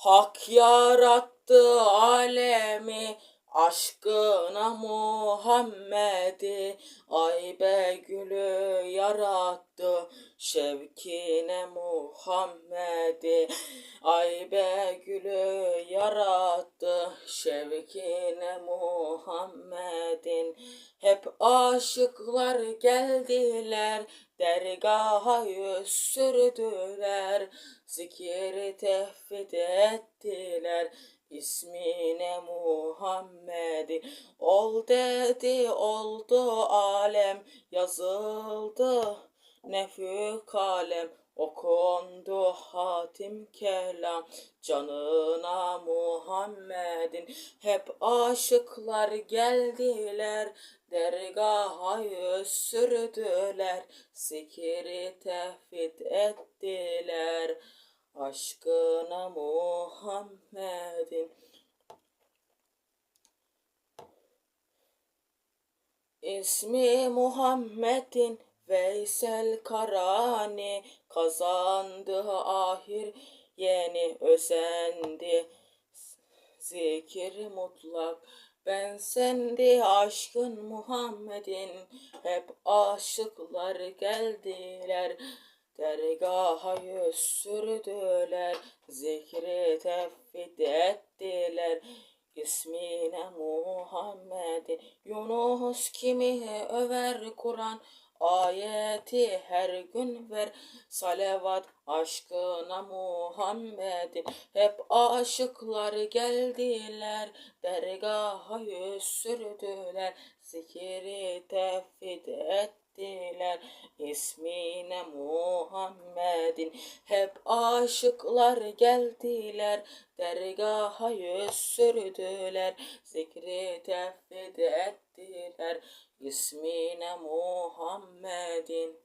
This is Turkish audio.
Hak yarattı alemi aşkına Muhammed'i. Ay be gülü yarattı şevkine Muhammed'i. Ay be gülü yarattı şevkine Muhammed'in. Hep aşıklar geldiler dergaha yüz sürdüler Zikir tefvid ettiler. İsmine Muhammed'i Ol dedi oldu alem yazıldı nefü kalem Okundu hatim kelam canına Muhammed'in. Hep aşıklar geldiler dergaha sürdüler. Zikri tefvid ettiler aşkına Muhammed'in. İsmi Muhammed'in Veysel Karani kazandı ahir yeni özendi zikir mutlak ben sendi aşkın Muhammed'in. Hep aşıklar geldiler dergaha yüz sürdüler. Zikri tefvid ettiler ismine Muhammed'in Yunus kimi över Kur'an Ayeti her gün ver. Salavat aşkına Muhammed'in Hep aşıklar geldiler dergaha yüz sürdüler Zikri tefvid ettiler. İsmine Muhammed'in. Hep aşıklar geldiler dergaha yüz sürdüler Zikri tefvid ettiler ismine Muhammed'in